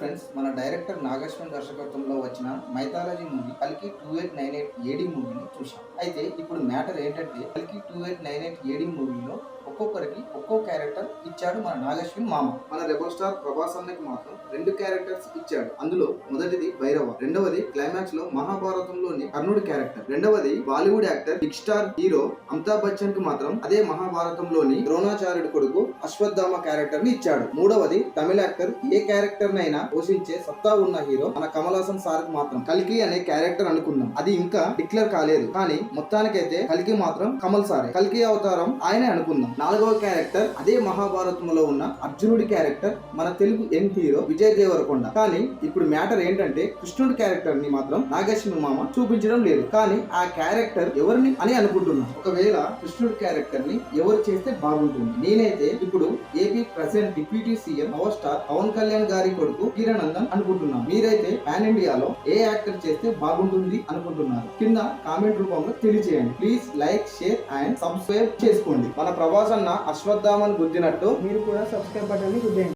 Friends మన director Nageswaram దర్శకత్వంలో వచ్చిన మైథాలజీ మూవీ కల్కి two eight nine eight AD మూవీని చూసాం అయితే ఇప్పుడు మ్యాటర్ ఏంటంటే కల్కి two eight nine eight AD మూవీలో ఒక్కొక్కరికి ఒక్కో క్యారెక్టర్ ఇచ్చాడు మన నాగేశ్వరి మామ. మన రెబల్ స్టార్ ప్రభాస్ అన్నకి మాత్రం రెండు క్యారెక్టర్స్ ఇచ్చాడు. అందులో మొదటిది భైరవ రెండవది క్లైమాక్స్లో మహాభారతంలోని కర్ణుడి క్యారెక్టర్ రెండవది Bollywood actor big star hero Amitabh బచ్చన్కు మాత్రం అదే మహాభారతంలోని ద్రోణాచార్యుడి కొడుకు అశ్వత్థామ క్యారెక్టర్ని ఇచ్చాడు. మూడవది తమిళ యాక్టర్ ఏ క్యారెక్టర్ నైనా పోషించే సత్తా ఉన్న హీరో మన కమల్ హాసన్ సార్ మాత్రం. కల్కి అనే క్యారెక్టర్ అనుకున్నాం అది ఇంకా డిక్లేర్ కాలేదు. కానీ మొత్తానికైతే కల్కి మాత్రం కమల్ సారే. కల్కి అవతారం ఆయనే అనుకుందాం. నాలుగవ క్యారెక్టర్ అదే మహాభారతంలో ఉన్న అర్జునుడి క్యారెక్టర్ మన తెలుగు యంగ్ హీరో విజయ్ దేవరకొండ. కానీ ఇప్పుడు మ్యాటర్ ఏంటంటే కృష్ణుడి క్యారెక్టర్ని మాత్రం నాగేశ్వర మామ చూపించడం లేదు. కానీ ఆ క్యారెక్టర్ ఎవరిని అని అనుకుంటున్నాం. ఒకవేళ కృష్ణుడి క్యారెక్టర్ని ఎవరు చేస్తే బాగుంటుంది. నేనైతే ఇప్పుడు AP president deputy CM power star Pawan Kalyan గారి కొడుకు కిరణందన్ అనుకుంటున్నాను మీరైతే పాన్ ఇండియాలో ఏ యాక్టర్ చేస్తే బాగుంటుంది అనుకుంటున్నారు? కింద కామెంట్ రూపంలో తెలియజేయండి. Please like share and subscribe చేసుకోండి. మన ప్రభాస్ అన్న అశ్వత్థామన్ గుద్దినట్టు మీరు కూడా సబ్స్క్రైబ్ బటన్ గుద్దేయండి